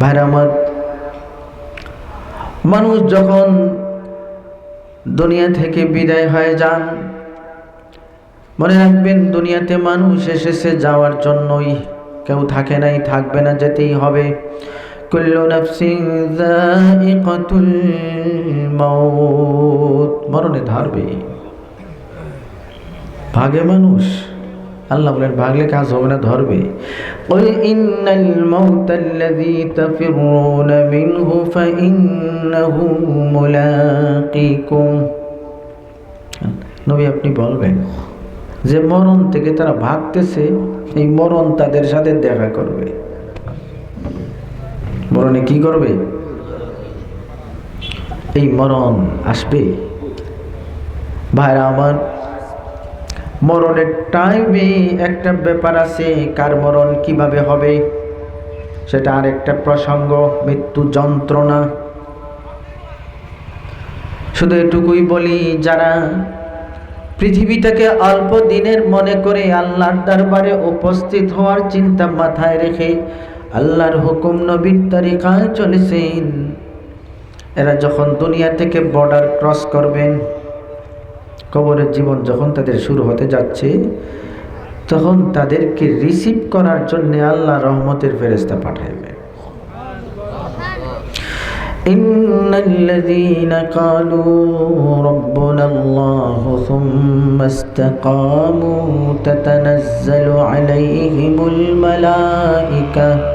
ভাইরা আমার, মানুষ যখন দুনিয়া থেকে বিদায় হয়ে যান, মনে রাখবেন দুনিয়াতে মানুষ এসেছে যাওয়ার জন্যই। কেউ থাকে নাই, থাকবে না, যেতেই হবে। মরণে ধরবে। ভাগে মানুষ। আল্লাহ বলেন ভাগলে কাজ হবে না ধরবে قل إن الموت الذي تفرون منه فإنه ملاقيكم নবী আপনি বলবেন যে মরণ থেকে তারা ভাগতেছে এই মরণ তাদের সাথে দেখা করবে মরণে কি করবে এই মরণ আসবে ভাইরা আমার মরণের টাইমে একটা ব্যাপার আছে, কার মরণ কীভাবে হবে? সেটা আর একটা প্রসঙ্গ, মৃত্যু যন্ত্রণা। শুধু এটুকুই বলি, যারা পৃথিবীটাকে অল্প দিনের মনে করে আল্লাহর দরবারে উপস্থিত হওয়ার চিন্তা মাথায় রেখে আল্লাহর হুকুম নবীর তরিকায় চলেছেন, এরা যখন দুনিয়া থেকে বর্ডার ক্রস করবেন কবরের জীবন যখন তাদের শুরু হতে যাচ্ছে তখন তাদেরকে রিসিভ করার জন্য আল্লাহ রহমতের ফেরেস্তা পাঠাইবে إن الذين قالوا ربنا الله ثم استقاموا تتنزل عليهم الملائكة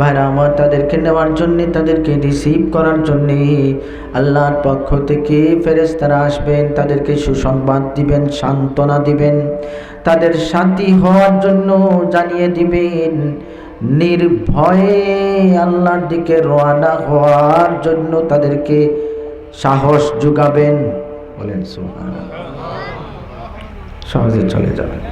ভাইরা আমার তাদেরকে নেওয়ার জন্যে, তাদেরকে রিসিভ করার জন্যে আল্লাহর পক্ষ থেকে ফেরেস্তারা আসবেন, তাদেরকে সুসংবাদ দিবেন, সান্ত্বনা দিবেন। তাদের শান্তি হওয়ার জন্য জানিয়ে দিবেন, নির্ভয়ে আল্লাহর দিকে রোয়ানা হওয়ার জন্য তাদেরকে সাহস যোগাবেন। বলেন সুহান সহজে চলে যাবেন।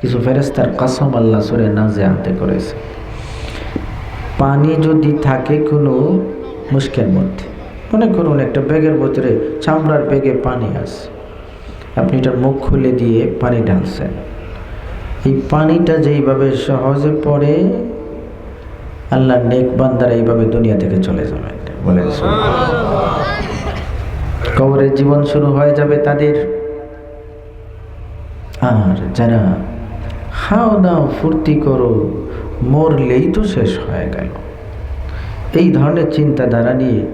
কিছু ফেরেস্তার কাসম আল্লাহ সুরে নাজে আনতে করেছে। পানি যদি থাকে কোনো মুশকের মধ্যে, মনে করুন একটা ব্যাগের ভিতরে চামড়ার ব্যাগে পানি আছে। আপনি এটার মুখ খুলে দিয়ে পানি ঢালছেন। এই পানিটা যেইভাবে সহজে পড়ে আল্লাহ নেক বান্দারা এইভাবে দুনিয়া থেকে চলে যাবে। বলেন কবরের জীবন শুরু হয়ে যাবে তাদের। আর যারা, হাও দাও ফুর্তি করো, মরলেই তো শেষ হয়ে গেল। এই ধরনের চিন্তাধারা নিয়ে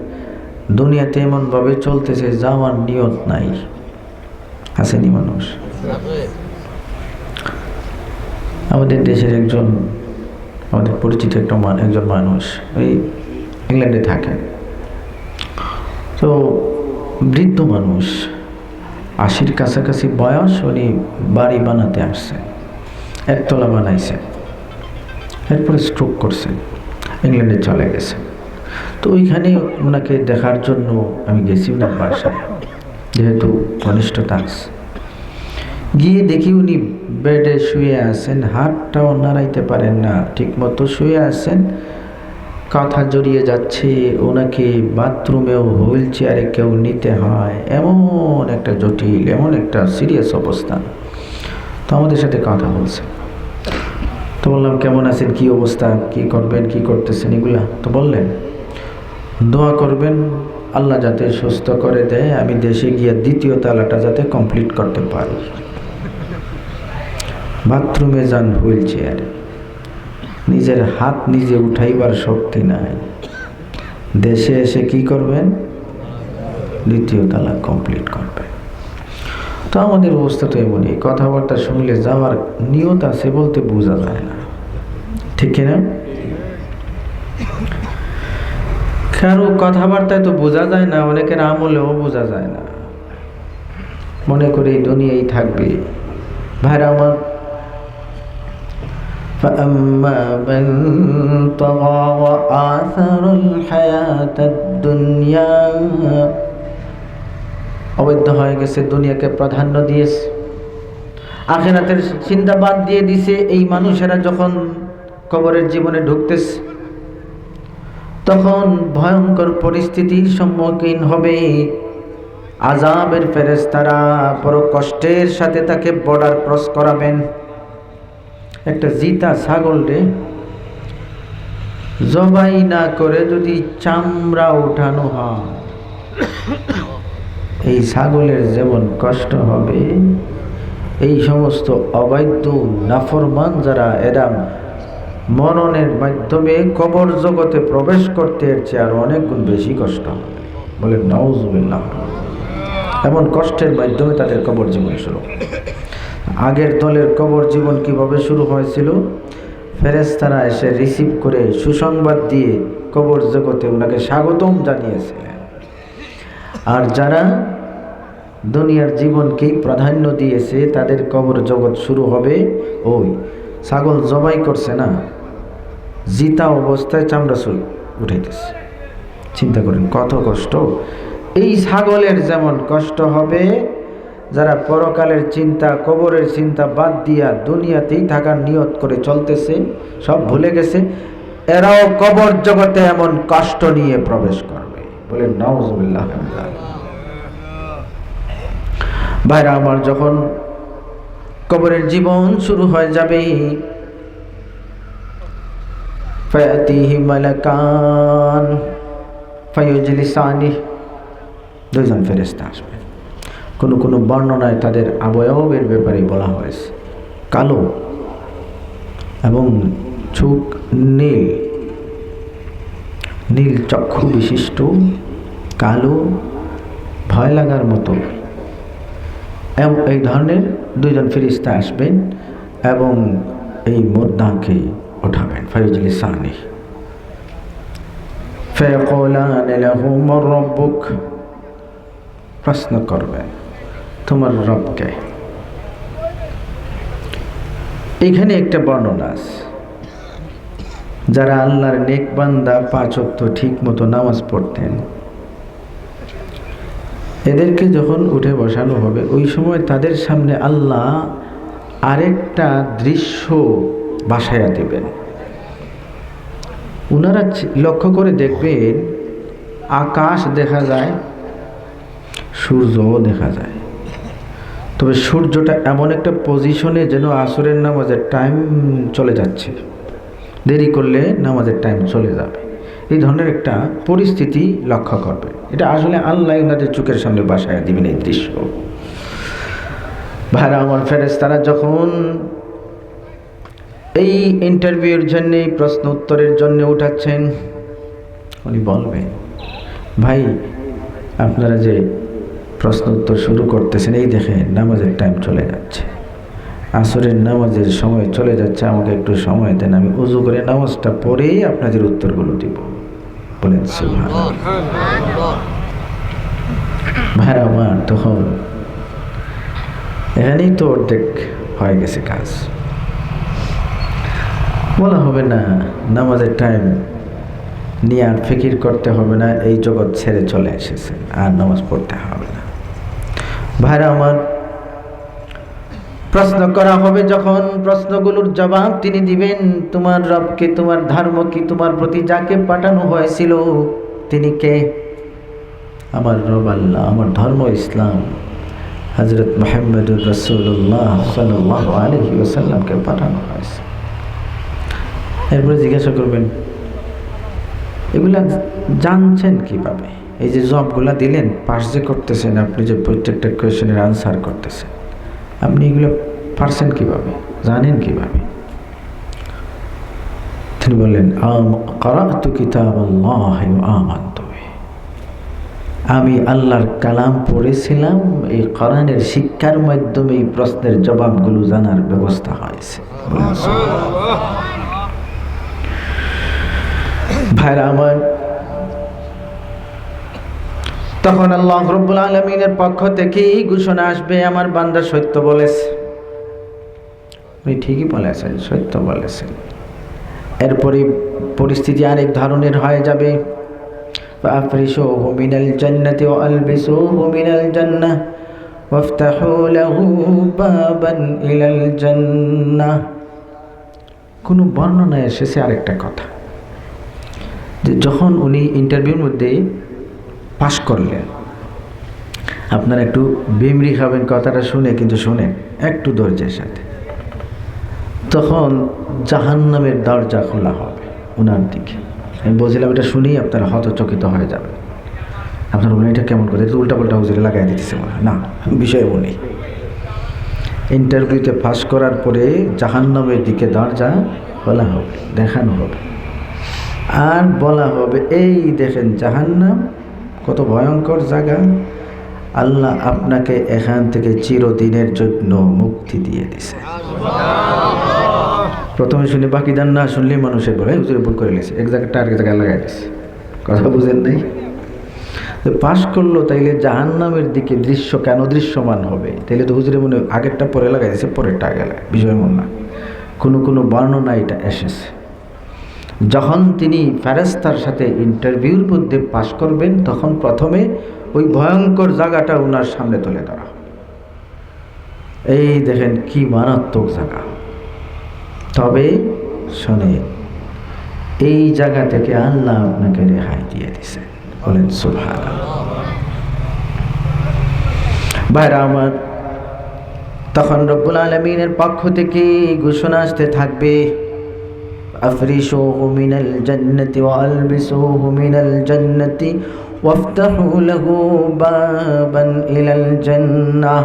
দুনিয়াতে এমনভাবে চলতেছে যাওয়ার নিয়ত নাই। আসেনি মানুষ। আমাদের দেশের একজন, আমাদের পরিচিত একটা একজন মানুষ, ওই ইংল্যান্ডে থাকেন তো বৃদ্ধ মানুষ আশির কাছাকাছি বয়স উনি বাড়ি বানাতে আসছেন একতলা বানাইছেন এরপরে স্ট্রোক করছেন ইংল্যান্ডে চলে গেছে। তো ওইখানে ওনাকে দেখার জন্য আমি গেছি ওনার বাসায়, যেহেতু ঘনিষ্ঠতা আছে। গিয়ে দেখি উনি বেডে শুয়ে আছেন, হাতটাও নাড়াইতে পারেন না, ঠিকমতো শুয়ে আছেন। কথা জড়িয়ে যাচ্ছে ওনাকে বাথরুমেও হুইল চেয়ারে কেউ নিতে হয়, এমন একটা জটিল, এমন একটা সিরিয়াস অবস্থা। তো আমাদের সাথে কথা বলছে। তো বললাম, কেমন আছেন? কি অবস্থা? কি করবেন? কি করতেছেন? এগুলা তো বললেন। দোয়া করবেন, আল্লাহ যাতে সুস্থ করে দেয়, আমি দেশে গিয়ে দ্বিতীয় তালাটা যাতে কমপ্লিট করতে পারি। বাথরুমে যান হুইল চেয়ারে। নিজের হাত নিজে উঠাইবার শক্তি নাই। দেশে এসে কি করবেন? দ্বিতীয় তালাক কমপ্লিট করবেন। তো আমাদের অবস্থা তো এমনই, কথাবার্তা শুনলে যাওয়ার নিয়ত আছে বলতে বোঝা যায় না। ঠিক কিনা? কারও কথাবার্তায় তো বোঝা যায় না, অনেকের আমলেও বোঝা যায় না। মনে করে এই দুনিয়াই থাকবে। ভাইরা আমার فأما من طغى وآثر الحياة الدنيا অবৈধ হয়ে গেছে দুনিয়াকে প্রাধান্য দিয়েছে আখেরাতের চিন্তা বাদ দিয়ে দিছে এই মানুষেরা যখন কবরের জীবনে ঢুকতেছে তখন ভয়ঙ্কর পরিস্থিতির সম্মুখীন হবে আজাবের ফেরেস্তারা বড় কষ্টের সাথে তাকে বর্ডার ক্রস করাবেন একটা জিতা ছাগল রে। জবাই না করে যদি চামড়া উঠানো হয়, এই ছাগলের যেমন কষ্ট হবে, এই সমস্ত অবৈধ নাফরমান যারা, এরা মননের মাধ্যমে কবর জগতে প্রবেশ করতে এসছে আর অনেক গুণ বেশি কষ্ট বলে নওজুবিল্লাহ এমন কষ্টের মাধ্যমে তাদের কবর জীবন শুরু। আগের দলের কবর জীবন কীভাবে শুরু হয়েছিল? ফেরেস্তারা এসে রিসিভ করে সুসংবাদ দিয়ে কবর জগতে ওনাকে স্বাগতম জানিয়েছিলেন। আর যারা দুনিয়ার জীবনকেই প্রাধান্য দিয়েছে, তাদের কবর জগৎ শুরু হবে ওই। ছাগল জবাই করছে না, জিতা অবস্থায় চামড়া চুল উঠাইতেছে। চিন্তা করেন, কত কষ্ট। এই ছাগলের যেমন কষ্ট হবে যারা পরকালের চিন্তা, কবরের চিন্তা বাদ দিয়া দুনিয়াতেই থাকার নিয়ত করে চলতেছে, সব ভুলে গেছে, এরাও কবর জগতে এমন কষ্ট নিয়ে প্রবেশ করবে। বলে নওয়াজুল্লাহ ভাইরা, আমার যখন কবরের জীবন শুরু হয়ে যাবে, ফায়াতিহি দুইজন ফেরেস্তা আসবে। কোনো কোনো বর্ণনায় তাদের আবয়বের ব্যাপারে বলা হয়েছে। কালো এবং চোখ নীল। নীল চক্ষু বিশিষ্ট, কালো, ভয় লাগার মতো। এবং এই ধরনের দুইজন ফিরিস্তা আসবেন এবং এই মোদ্দাকে উঠাবেন ফয়জুল ইসানি ফেকলান প্রশ্ন করবেন। তোমার রবকে। এখানে একটা বর্ণনা আছে। যারা আল্লাহর নেক বান্দা পাঁচ অক্ত ঠিক মতো নামাজ পড়তেন, এদেরকে যখন উঠে বসানো হবে, ওই সময় তাদের সামনে আল্লাহ আরেকটা দৃশ্য বাসায়া দেবেন। ওনারা লক্ষ্য করে দেখবেন, আকাশ দেখা যায়, সূর্যও দেখা যায়। তবে সূর্যটা এমন একটা পজিশনে যেন আসরের নামাজের টাইম চলে যাচ্ছে। দেরি করলে নামাজের টাইম চলে যাবে। এই ধরনের একটা পরিস্থিতি লক্ষ্য করবে। এটা আসলে আল্লাহ ওনাদের চোখের সামনে বাসায় দিবেন এই দৃশ্য। ভাইরা, আমার ফেরেস তারা যখন এই ইন্টারভিউর জন্য, প্রশ্ন উত্তরের জন্য উঠাচ্ছেন, উনি বলবেন, ভাই, আপনারা যে প্রশ্ন উত্তর শুরু করতেছেন, এই দেখে নামাজের টাইম চলে যাচ্ছে। আসরের নামাজের সময় চলে যাচ্ছে, আমাকে একটু সময় দেন, আমি উজু করে নামাজটা পরেই আপনাদের উত্তরগুলো দিব। বলেন ভাইরা আমার, তখন এখানেই তো অর্ধেক হয়ে গেছে কাজ। বলা হবে না, নামাজের টাইম নিয়ে আর ফিকির করতে হবে না, এই জগৎ ছেড়ে চলে এসেছে, আর নামাজ পড়তে হবে ভাইরা আমার, প্রশ্ন করা হবে যখন প্রশ্নগুলোর জবাব তিনি দিবেন, তোমার রবকে, তোমার ধর্ম কি তোমার প্রতি যাকে পাঠানো হয়েছিল, তিনি কে? আমার রব আল্লাহ, আমার ধর্ম ইসলাম হজরত মোহাম্মদুর রসুল্লাহ সাল্লাহ পাঠানো হয়েছে। এরপরে জিজ্ঞাসা করবেন, এগুলা জানছেন কীভাবে? এই যে জবগুলা দিলেন পাস যে করতেছেন আপনি যে প্রত্যেকটা কোয়েশনের আনসার করতেছেন, আপনি এগুলো পারছেন কীভাবে? জানেন কীভাবে? তিনি বললেন, আমি আল্লাহর কালাম পড়েছিলাম, এই কোরআনের শিক্ষার মাধ্যমে এই প্রশ্নের জবাবগুলো জানার ব্যবস্থা হয়েছে। ভাইরা আমার তখন আল্লাহ রব্বুল আলমিনের পক্ষ থেকেই ঘোষণা আসবে আমার বান্দা সত্য বলেছে উনি ঠিকই বলেছেন সত্য বলেছেন এরপরে পরিস্থিতি আরেক ধরনের হয়ে যাবে فأفرشوه من الجنة وألبسوه من الجنة وافتحوا له بابا إلى الجنة কোনো বর্ণনায় এসেছে আরেকটা কথা যে যখন উনি ইন্টারভিউর মধ্যে পাশ করলেন আপনারা একটু বিমরি খাবেন কথাটা শুনে, কিন্তু শুনেন একটু ধৈর্যের সাথে। তখন জাহান্নামের দরজা খোলা হবে ওনার দিকে। আমি বলছিলাম, এটা শুনেই আপনারা হতচকিত হয়ে যাবে। আপনার বলেন এটা কেমন করে? উল্টা পাল্টা হুজুরে লাগাই দিতেছে মনে হয়। না বিষয় উনি ইন্টারভিউতে পাস করার পরে জাহান্নামের দিকে দরজা খোলা হবে, দেখানো হবে। আর বলা হবে, এই দেখেন জাহান্নাম কত ভয়ঙ্কর জায়গা। আল্লাহ আপনাকে এখান থেকে চিরদিনের জন্য মুক্তি দিয়ে দিছে প্রথমে শুনে বাকি দান না শুনলে মানুষের বলে হুজুরে ভুল করে নিয়েছে। এক জায়গাটা আরেক জায়গায় লাগাই দিছে কথা বুঝেন নাই? পাশ করল, তাইলে জাহান্নামের দিকে দৃশ্য কেন দৃশ্যমান হবে? তাইলে তো হুজুরে মনে আগেরটা পরে লাগাই দিয়েছে, পরেরটা আগে বিষয় মন না। কোনো কোনো বর্ণনা এটা এসেছে। যখন তিনি ফেরেস্তার সাথে ইন্টারভিউর মধ্যে পাশ করবেন, তখন প্রথমে ওই ভয়ঙ্কর জায়গাটা ওনার সামনে তুলে ধরা। এই দেখেন কি মারাত্মক জায়গা। তবে শোনে এই জায়গা থেকে আল্লাহ আপনাকে রেহাই দিয়ে দিছে বলেন সুভান ভাইরা আমার, তখন রব্বুল আলমিনের পক্ষ থেকে ঘোষণা আসতে থাকবে أفرشوه من الجنة وألبسوه من الجنة وافتحوا له بابا إلى الجنة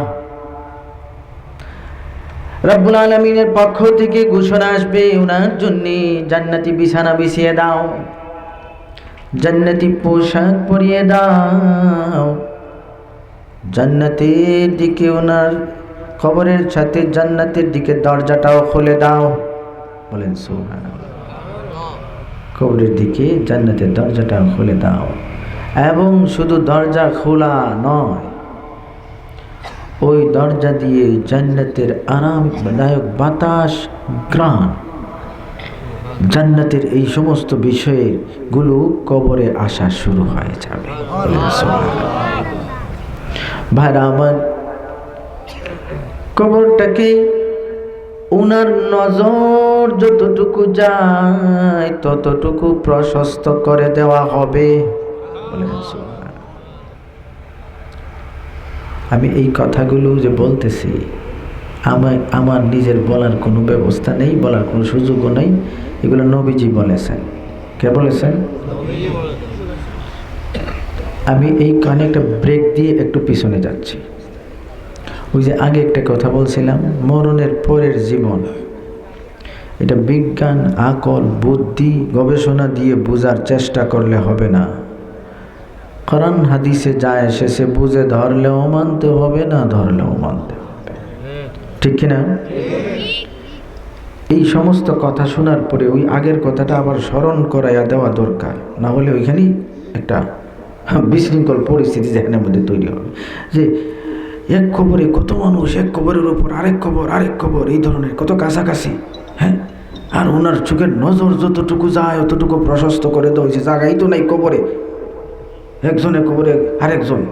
রব্বুল আলমিনের পক্ষ থেকে ঘোষণা আসবে ওনার জন্য জান্নাতি বিছানা বিছিয়ে দাও জান্নাতি পোশাক পরিয়ে দাও জান্নাতের দিকে ওনার খবরের সাথে জান্নাতের দিকে দরজাটাও খুলে দাও বলেন সুহান কবরের দিকে জান্নাতের দরজাটা খুলে দাও। এবং শুধু দরজা খোলা নয়, ওই দরজা দিয়ে জান্নাতের আরামদায়ক বাতাস গ্রাণ জান্নাতের এই সমস্ত বিষয়ে গুলো কবরে আসা শুরু হয়ে যাবে। ভাইরা আমার, কবরটাকে ওনার নজর যতটুকু যায়, ততটুকু প্রশস্ত করে দেওয়া হবে। আমি এই কথাগুলো যে বলতেছি, আমার আমার নিজের বলার কোনো ব্যবস্থা নেই, বলার কোনো সুযোগও নেই। এগুলো নবীজি বলেছেন। কে বলেছেন? আমি এই কানে একটা ব্রেক দিয়ে একটু পিছনে যাচ্ছি। ওই যে আগে একটা কথা বলছিলাম, মরণের পরের জীবন। এটা বিজ্ঞান, আকল, বুদ্ধি, গবেষণা দিয়ে বোঝার চেষ্টা করলে হবে না। কোরআন হাদিসে যা এসেছে বুঝে ধরলেও মানতে হবে, না ধরলেও মানতে হবে। ঠিক কিনা? এই সমস্ত কথা শোনার পরে ওই আগের কথাটা আবার স্মরণ করাইয়া দেওয়া দরকার। না হলে ওইখানেই একটা বিশৃঙ্খল পরিস্থিতি যেখানের মধ্যে তৈরি হবে। যে এক খবরে কত মানুষ, এক খবরের উপর আরেক খবর আরেক খবর, এই ধরনের কত কাছাকাছি। হ্যাঁ? আর ওনার চোখের নজর যতটুকু যায়, অতটুকু প্রশস্ত করে দেওয়া হয়েছে। তো নাই কবরে। একজনে কবরে আরেকজন।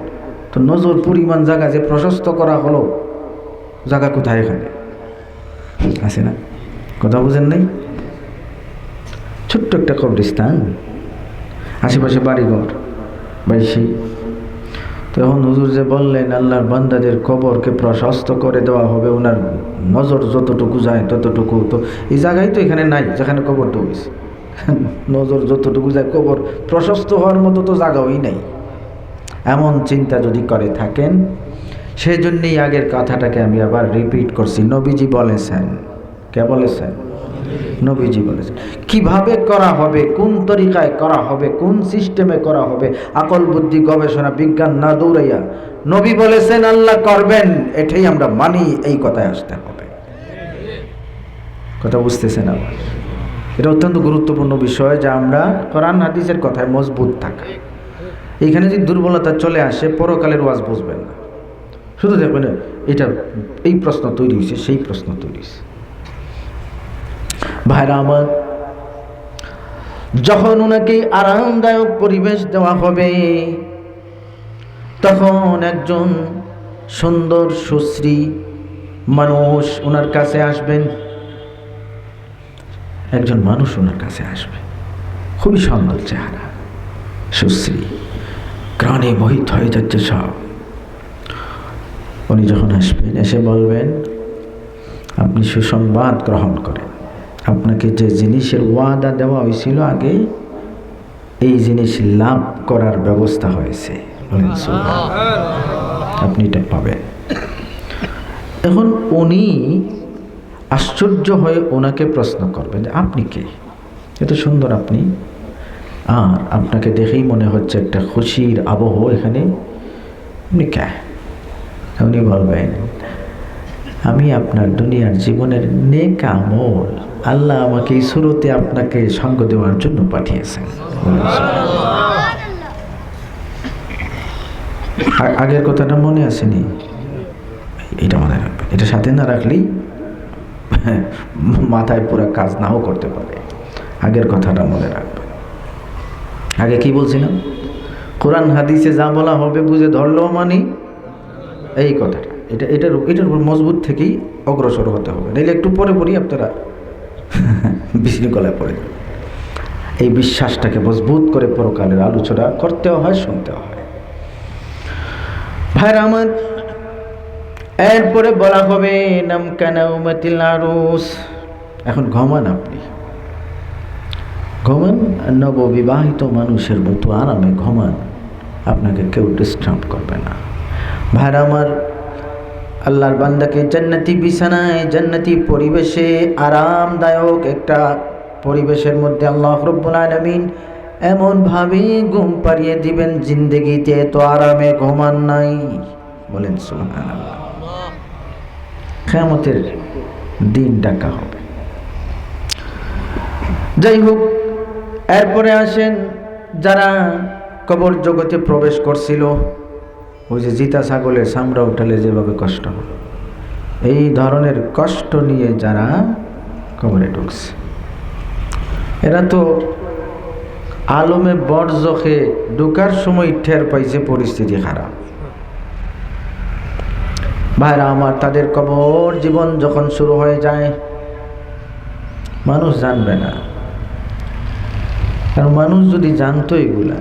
তো নজর পরিমাণ জায়গা যে প্রশস্ত করা হলো, জায়গা কোথায় এখানে? আছে না? কথা বুঝেন নাই? ছোট্ট একটা কবরস্থান। আশেপাশে বাড়িঘর। বাইশি তখন হুজুর যে বললেন, আল্লাহর বান্দাদের কবরকে প্রশস্ত করে দেওয়া হবে ওনার নজর যতটুকু যায় ততটুকু। তো এই জায়গায় তো এখানে নাই, যেখানে কবর ঢুকেছে নজর যতটুকু যায়, কবর প্রশস্ত হওয়ার মতো তো জায়গাওই নাই। এমন চিন্তা যদি করে থাকেন সেই জন্যেই আগের কথাটাকে আমি আবার রিপিট করছি। নবীজি বলেছেন, কে বলেছেন? নবীজি বলেছেন। কীভাবে করা হবে, কোন তরিকায় করা হবে, কোন সিস্টেমে করা হবে, আকল বুদ্ধি, গবেষণা, বিজ্ঞান না দৌড়াইয়া নবী বলেছেন, আল্লাহ করবেন, এটাই আমরা মানি, এই কথায় আসতে হবে। কথা বুঝতেছেন আবার? এটা অত্যন্ত গুরুত্বপূর্ণ বিষয় যে আমরা কোরআন, হাদিসের কথায় মজবুত থাকা। এখানে যদি দুর্বলতা চলে আসে, পরকালের ওয়াজ বুঝবেন না। শুধু দেখবেন, এটা এই প্রশ্ন তৈরি হয়েছে সেই প্রশ্ন তৈরি হয়েছে ভাইরা আমার, যখন ওনাকে আরামদায়ক পরিবেশ দেওয়া হবে, তখন একজন সুন্দর, সুশ্রী মানুষ ওনার কাছে আসবেন। একজন মানুষ ওনার কাছে আসবে। খুবই সুন্দর চেহারা, সুশ্রী গ্রাণে মোহিত হয়ে যাচ্ছে সব। উনি যখন আসবেন, এসে বলবেন, আপনি সুসংবাদ গ্রহণ করেন। আপনাকে যে জিনিসের ওয়াদা দেওয়া হয়েছিল আগে, এই জিনিস লাভ করার ব্যবস্থা হয়েছে। আপনি এটা পাবেন। এখন উনি আশ্চর্য হয়ে ওনাকে প্রশ্ন করবেন যে, আপনি কে? এত সুন্দর আপনি। আর আপনাকে দেখেই মনে হচ্ছে একটা খুশির আবহ এখানে। আপনি কে? উনি বলবেন, আমি আপনার দুনিয়ার জীবনের নেক আমল আল্লাহ আমাকে এই সুরতে আপনাকে সঙ্গ দেওয়ার জন্য পাঠিয়েছেন। আগের কথাটা মনে আসেনি। এটা মনে রাখবেন। এটা সাথে না রাখলেই মাথায় পুরো কাজ নাও করতে পারে। আগের কথাটা মনে রাখবেন। আগে কি বলছিলাম? কোরআন হাদিসে যা বলা হবে বুঝে ধরলেও মানি? এই কথাটা। এটা, এটার এটার উপর মজবুত থেকেই অগ্রসর হতে হবে। নাইলে একটু পরে পরই আপনারা। বিশৃঙ্খলায় পড়ে। এই বিশ্বাসটাকে মজবুত করে পরকালের আলোচনা করতেও হয়, শুনতেও হয়। ভাইরা আমার এরপরে বলা হবে, নাম কেন উমাতিল আরুস এখন ঘমান আপনি। ঘমান, নববিবাহিত মানুষের মতো আরামে ঘমান। আপনাকে কেউ ডিস্টার্ব করবে না। ভাইরা আমার আল্লাহর বান্দাকে জান্নাতি বিছানায়, জান্নাতি পরিবেশে আরামদায়ক একটা পরিবেশের মধ্যে আল্লাহ রব্বুল আলমিন এমনভাবে ঘুম পাড়িয়ে দিবেন, জিন্দগিতে তো আরামে ঘুমান নাই। বলেন সুবহানাল্লাহ। কেয়ামতের দিন ডাকা হবে। যাই হোক, এরপরে আসেন যারা কবর জগতে প্রবেশ করছিল। ওই যে জিতা ছাগলের সামরা উঠালে যেভাবে কষ্ট এই ধরনের কষ্ট নিয়ে যারা কবরে ঢুকছে, এরা তো আলমে বরজখে ঢুকার সময় ঠের পাইছে, পরিস্থিতি খারাপ। ভাইরা আমার, তাদের কবর জীবন যখন শুরু হয়ে যায়, মানুষ জানবে না। কারণ মানুষ যদি জানতো এগুলা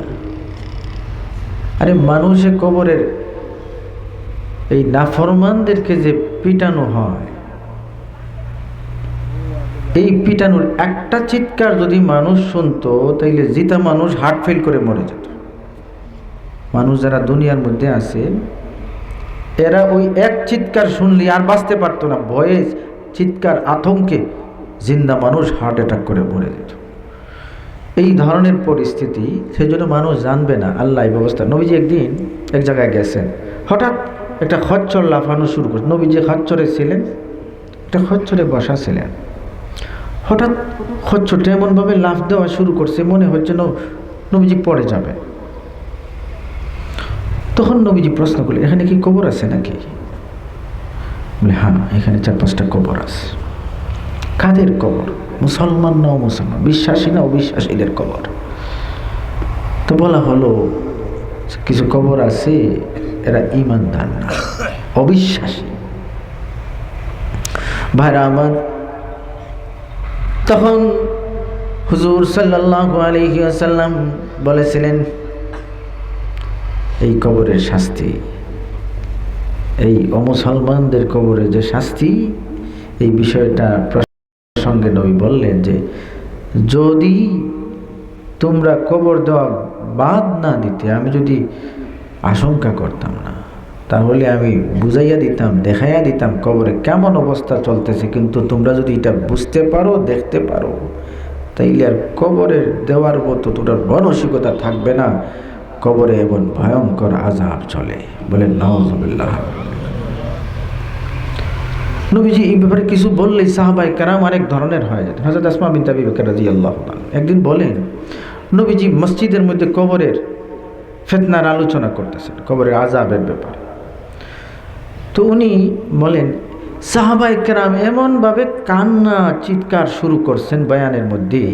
আরে মানুষে কবরের এই নাফরমানদেরকে যে পিটানো হয়, এই পিটানোর একটা চিৎকার যদি মানুষ শুনতো, তাইলে জিতা মানুষ হার্ট ফেল করে মরে যেত। মানুষ যারা দুনিয়ার মধ্যে আছে, এরা ওই এক চিৎকার শুনলে আর বাঁচতে পারতো না। ভয়ে চিৎকার, আতঙ্কে জিন্দা মানুষ হার্ট অ্যাটাক করে মরে যেত। এই ধরনের পরিস্থিতি সেই জন্য মানুষ জানবে না। আল্লাহ এই ব্যবস্থা। নবীজি একদিন এক জায়গায় গেছেন। হঠাৎ একটা খচ্চর লাফানো শুরু করছে। নবীজি খচ্চরে ছিলেন, একটা খচ্চরে বসা ছিলেন। হঠাৎ খচ্চরটা এমনভাবে লাফ দেওয়া শুরু করছে, মনে হচ্ছে নবীজি পড়ে যাবে। তখন নবীজি প্রশ্ন করলেন, এখানে কি কবর আছে নাকি? বলে হ্যাঁ এখানে চার পাঁচটা কবর আছে। কাদের কবর? মুসলমান না মুসলমান, বিশ্বাসী না অবিশ্বাসীদের কবর। তো বলা হলো কিছু কবর আছে, এরা ইমানদার না, অবিশ্বাসী। ভাইরা আমার, তখন হুজুর আলহি বলেছিলেন, এই কবরের শাস্তি, এই অমুসলমানদের কবরের যে শাস্তি, এই বিষয়টা প্রসঙ্গে নবী বললেন যে, যদি তোমরা কবর দেওয়া বাদ না দিতে, আমি যদি আশঙ্কা করতাম না, তাহলে আমি বুঝাইয়া দিতাম, দেখাইয়া দিতাম কবরে কেমন অবস্থা চলতেছে, কিন্তু তোমরা যদি এটা বুঝতে পারো, দেখতে পারো, তাইলে আর কবরের দেওয়ার মতো তোমার মানসিকতা থাকবে না। কবরে এমন ভয়ঙ্কর আজাব চলে। বলে নওয়াজবিল্লাহ নবীজি এই ব্যাপারে কিছু বললেই সাহাবাই কারাম আরেক ধরনের হয়ে যেত। হাজরত আসমা বিন তাবি রাজি আল্লাহ একদিন বলেন, নবীজি মসজিদের মধ্যে কবরের ফেতনার আলোচনা করতেছেন, কবরের আজাবের ব্যাপারে। তো উনি বলেন সাহাবাই কেরাম এমনভাবে কান্না, চিৎকার শুরু করছেন বয়ানের মধ্যেই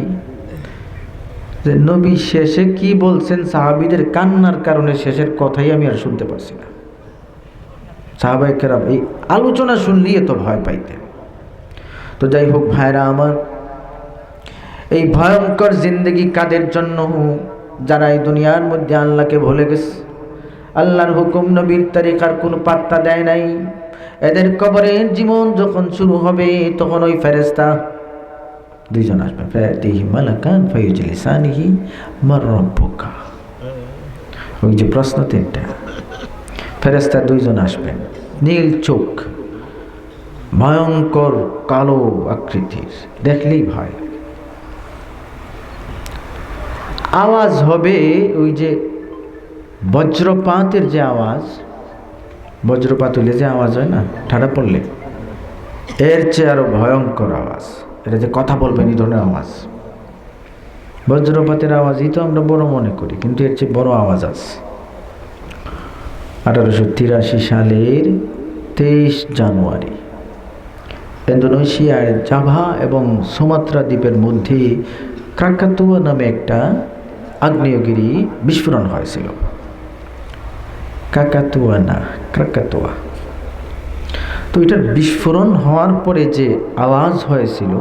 যে, নবী শেষে কি বলছেন? সাহাবিদের কান্নার কারণে শেষের কথাই আমি আর শুনতে পারছি না। সাহাবাই কেরাম, এই আলোচনা শুনলেই এত ভয় পাইতেন। তো যাই হোক ভাইরা আমার, এই ভয়ঙ্কর জিন্দগি কাদের জন্য যারা এই দুনিয়ার মধ্যে আল্লাহকে ভুলে গেছে। আল্লাহর হুকুম নবীর তারিখার কোনো পাত্তা দেয় নাই। এদের কবরের জীবন যখন শুরু হবে, তখন ওই ফেরেস্তা দুইজন আসবে। ওই যে প্রশ্ন তিনটা। ফেরেস্তা দুইজন আসবেন নীল চোখ, ভয়ঙ্কর কালো আকৃতির, দেখলেই ভয়। আওয়াজ হবে ওই যে বজ্রপাতের যে আওয়াজ। বজ্রপাত হলে যে আওয়াজ হয় না ঠাডা পড়লে। এর চেয়ে আরও ভয়ঙ্কর আওয়াজ। এটা যে কথা বলবেন এই ধরনের আওয়াজ। বজ্রপাতের আওয়াজই তো আমরা বড় মনে করি, কিন্তু এর চেয়ে বড় আওয়াজ আছে। আঠারোশো তিরাশি সালের তেইশ জানুয়ারি। ইন্দোনেশিয়ার জাভা এবং সুমাত্রা দ্বীপের মধ্যে ক্রাকাতুয়া নামে একটা আগ্নেয়গিরি বিস্ফোরণ হয়েছিল। কাকাতুয়া না, ক্রাকাতুয়া। তো এটার বিস্ফোরণ হওয়ার পরে যে আওয়াজ হয়েছিল,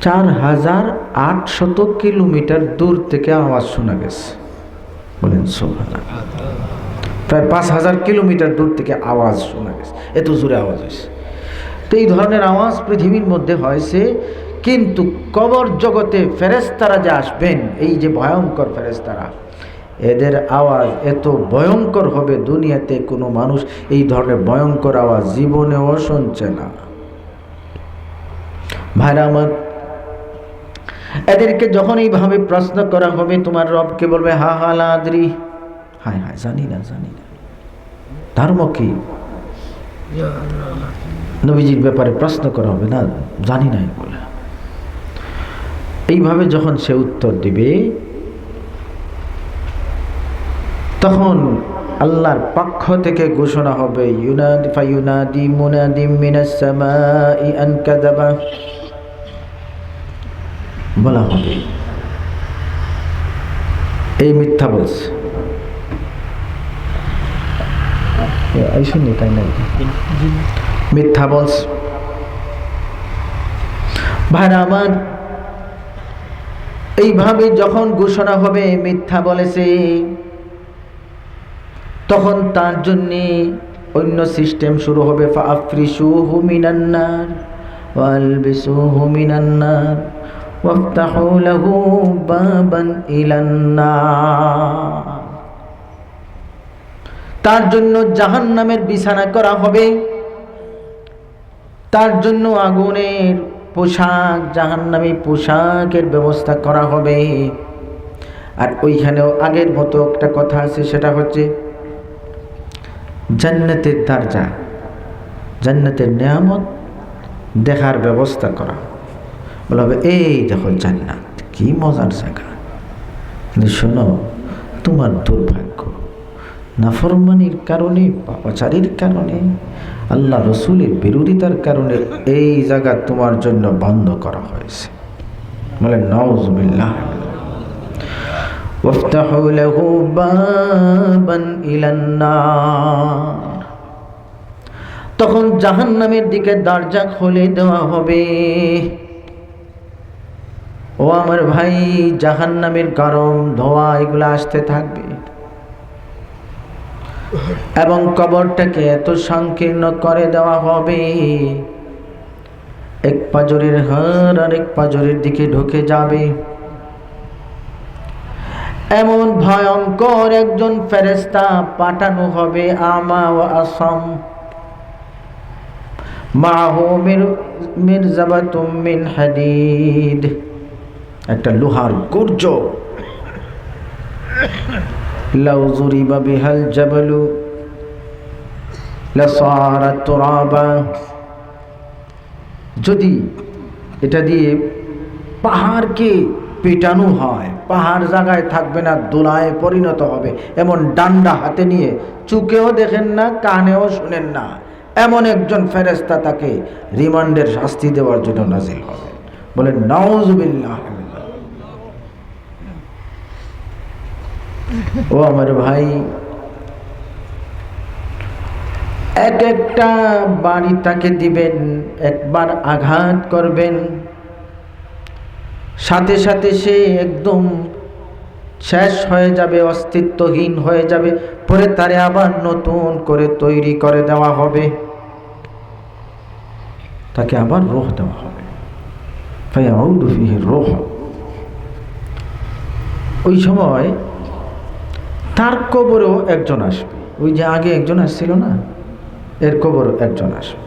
চার হাজার আটশত কিলোমিটার দূর থেকে আওয়াজ শোনা গেছে। বলেন প্রায় পাঁচ হাজার কিলোমিটার দূর থেকে আওয়াজ শোনা গেছে। এত জোরে আওয়াজ হয়েছে। তো এই ধরনের আওয়াজ পৃথিবীর মধ্যে হয়েছে, কিন্তু কবর জগতে ফেরেস্তারা যে আসবেন, এই যে ভয়ঙ্কর ফেরেস্তারা এদের আওয়াজ এত ভয়ঙ্কর হবে দুনিয়াতে কোনো মানুষ এই ধরনের ভয়ঙ্কর আওয়াজ জীবনেও শুনছে না। ভাইরা আমার এদেরকে যখন এইভাবে প্রশ্ন করা হবে, তোমার রবকে বলবে, হা হা লাদ্রি হায় হায়, জানি না জানি না। ধর্ম কি নবীজির ব্যাপারে প্রশ্ন করা হবে না, জানি না এগুলো। এইভাবে যখন সে উত্তর দিবে, তখন আল্লাহর পক্ষ থেকে ঘোষণা হবে, ইউনাদি ফায়ুনাদি মুনাদি মিনাস সামাই আন কাযাবা। বলা হবে। এই মিথ্যা বলছে। মিথ্যা বলছে। ভাইরা আমার এইভাবে যখন ঘোষণা হবে, মিথ্যা বলেছে, তখন তার জন্যে অন্য সিস্টেম শুরু হবে। ফাফরিসুহু মিনান্নার, ওয়ালবিসুহু মিনান্নার ওয়াফতাহু লাহু বাবান ইলান্নার তার জন্য জাহান্নামের বিছানা করা হবে। তার জন্য আগুনের পোশাক, জাহান্নামী পোশাকের ব্যবস্থা করা হবে। আর ওইখানেও আগের মতো একটা কথা আছে, সেটা হচ্ছে জান্নাতের দরজা, জান্নাতের নিয়ামত দেখার ব্যবস্থা করা। বলা হবে এই দেখো জান্নাত কি মজার জায়গা কিন্তু শোনো তোমার দুর্ভাগ্য নাফরমানির কারণে পাপাচারির কারণে আল্লাহ রসুলের বিরোধিতার কারণে এই জায়গা তোমার জন্য বন্ধ করা হয়েছে বলে নওজবিল্লাহ وافتحوا له بابا إلى النار তখন জাহান্নামের দিকে দরজা খুলে দেওয়া হবে ও আমার ভাই, জাহান্নামের গরম ধোয়া, এগুলো আসতে থাকবে। এবং কবরটাকে এত সংকীর্ণ করে দেওয়া হবে, এক পাজরের হার আর এক পাজরের দিকে ঢুকে যাবে। এমন ভয়ঙ্কর একজন ফেরেস্তা পাঠানো হবে আমা ও আসাম। মাহু মির মির্জাবাতুম মিন হাদিদ। একটা লোহার গর্জ। যদি এটা দিয়ে পাহাড়কে পেটানো হয়, পাহাড় জায়গায় থাকবে না, দোলায় পরিণত হবে, এমন ডান্ডা হাতে নিয়ে চুকেও দেখেন না, কানেও শুনেন না, এমন একজন ফেরেস্তা তাকে রিমান্ডের শাস্তি দেওয়ার জন্য নাজিল হবে বলেন, নাউজুবিল্লাহ। ও আমার ভাই, এক একটা বাড়ি তাকে দিবেন, একবার আঘাত করবেন। সাথে সাথে সে একদম শেষ হয়ে যাবে, অস্তিত্বহীন হয়ে যাবে। পরে তারে আবার নতুন করে তৈরি করে দেওয়া হবে। তাকে আবার রোহ দেওয়া হবে। রোহ। ওই সময় তার কবরেও একজন আসবে। ওই যে আগে একজন আসছিল না? এর কবর একজন আসবে।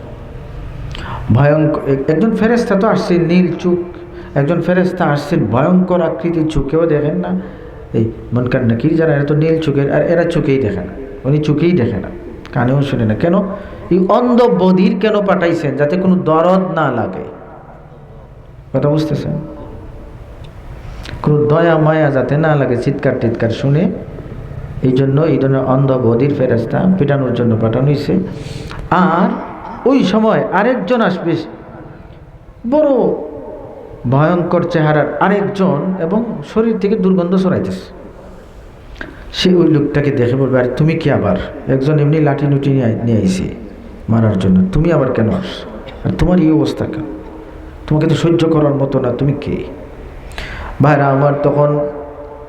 ভয়ঙ্কর একজন ফেরেস্তা তো আসছে নীল চুক। একজন ফেরেস্তা আসছেন, ভয়ঙ্কর আকৃতির চুকেও দেখেন না? এই মনকার নাকি যারা, এরা তো নীল চুকের, আর এরা চুকেই দেখে না। উনি চুকেই দেখে না। কানেও শুনে না। কেন? এই অন্ধ বধির কেন পাঠাইছেন? যাতে কোনো দরদ না লাগে। কথা বুঝতেছেন? কোনো দয়া, মায়া যাতে না লাগে চিৎকার টিৎকার শুনে এই জন্য এই ধরনের অন্ধ বধির ফেরাস্তা পেটানোর জন্য পাঠানো হয়েছে। আর ওই সময় আরেকজন আসবে, বড় ভয়ঙ্কর চেহারার আরেকজন এবং শরীর থেকে দুর্গন্ধ ছড়াইতেছে। সে ওই লোকটাকে দেখে বলবে, আর, তুমি কি আবার? একজন এমনি লাঠি লুটি নিয়ে আইসি মারার জন্য। তুমি আবার কেন আস আর তোমার এই অবস্থা কেন? তোমাকে তো সহ্য করার মতো না, তুমি কে? ভাইরা, আমার তখন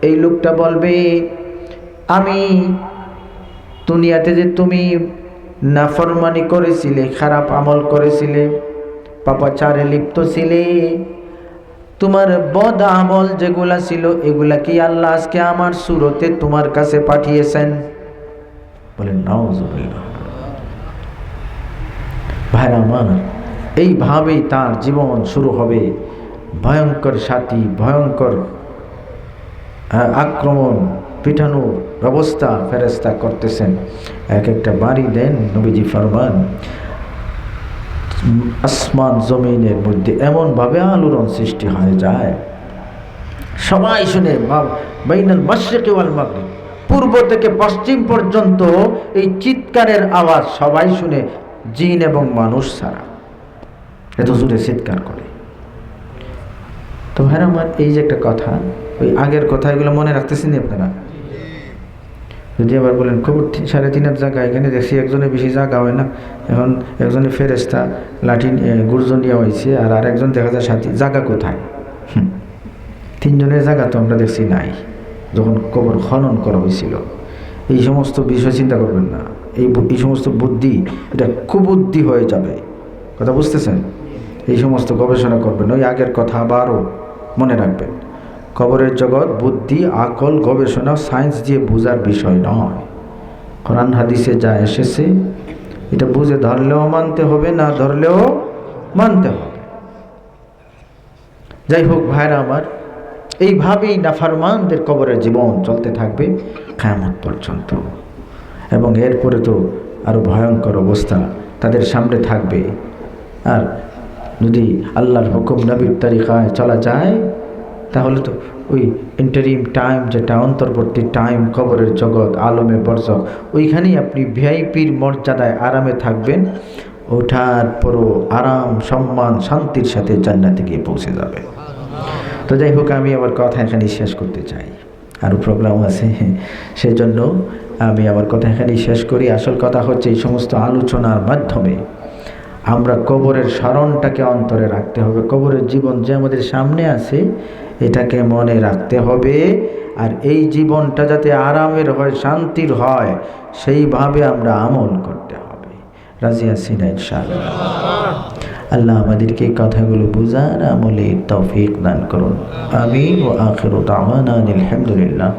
এই লোকটা বলবে আমি দুনিয়াতে যে তুমি নাফরমানি করেছিলে, খারাপ আমল করেছিলে, পাপাচারে লিপ্ত ছিলে, তোমার বদ আমল যেগুলা ছিল, এগুলা কি আল্লাহ আজকে আমার সুরতে তোমার কাছে পাঠিয়েছেন? বলেন, নাউজুবিল্লাহ। ভাইরা আমার, এইভাবেই তার জীবন শুরু হবে। ভয়ঙ্কর সাথী, ভয়ঙ্কর আক্রমণ পিঠানোর ব্যবস্থা ফেরেস্তা করতেছেন। এক একটা বাড়ি দেন, নবীজি ফরমান, আসমান জমিনের মধ্যে এমনভাবে আলোড়ন সৃষ্টি হয়ে যায়। সবাই শুনে বাইনাল মাসরিকি ওয়াল মাগরিব। পূর্ব থেকে পশ্চিম পর্যন্ত এই চিৎকারের আওয়াজ সবাই শুনে, জিন এবং মানুষ ছাড়া। এত জুড়ে চিৎকার করে। তো ভাই আমার এই যে একটা কথা, ওই আগের কথা এগুলো মনে রাখতেছেন আপনারা? যদি আবার বলেন খবর সাড়ে তিন হাজার জায়গা, এখানে দেখছি একজনের বেশি জায়গা হয় না। এখন একজনের ফেরেস্তা লাঠি গুর্জন নিয়ে হয়েছে আর আরেকজন দেখা যায় সাথী, জায়গা কোথায়? তিনজনের জায়গা তো আমরা দেখছি নাই, যখন কবর খনন করা হয়েছিল। এই সমস্ত বিষয় চিন্তা করবেন না। এই এই সমস্ত বুদ্ধি, এটা কুবুদ্ধি হয়ে যাবে। কথা বুঝতেছেন? এই সমস্ত গবেষণা করবেন, ওই আগের কথা আবারও মনে রাখবেন। কবরের জগৎ, বুদ্ধি, আকল, গবেষণা, সায়েন্স দিয়ে বোঝার বিষয় নয়। কোরআন হাদিসে যা এসেছে, এটা বুঝে ধরলেও মানতে হবে, না ধরলেও মানতে হবে। যাই হোক ভাইরা আমার, এইভাবেই নাফারমানদের কবরের জীবন চলতে থাকবে খায়ামত পর্যন্ত। এবং এরপরে তো আরও ভয়ঙ্কর অবস্থা তাদের সামনে থাকবে। আর যদি আল্লাহর হুকুম নবীর তারিকায় চলা যায় তাহলে তো ওই ইন্টারিম টাইম যেটা অন্তর্বর্তী টাইম কবরের জগৎ, আলমে বর্ষক ওইখানেই আপনি ভিআইপির মর্যাদায় আরামে থাকবেন। ওঠার পরও আরাম, সম্মান, শান্তির সাথে জান্নাতে গিয়ে পৌঁছে যাবে তো যাই হোক, আমি আমার কথা এখানে শেষ করতে চাই। আরও প্রোগ্রাম আছে সেই জন্য আমি আমার কথা এখানেই শেষ করি। আসল কথা হচ্ছে এই সমস্ত আলোচনার মাধ্যমে আমরা কবরের স্মরণটাকে অন্তরে রাখতে হবে। কবরের জীবন যে আমাদের সামনে আছে এটাকে মনে রাখতে হবে। আর এই জীবনটা যাতে আরামের হয়, শান্তির হয়, সেইভাবে আমরা আমল করতে হবে। রাজিয়া সিনাই আল্লাহ আমাদেরকে এই কথাগুলো বুঝার আমলে তৌফিক দান করুন। আমি ও আখির তামান আলহামদুলিল্লাহ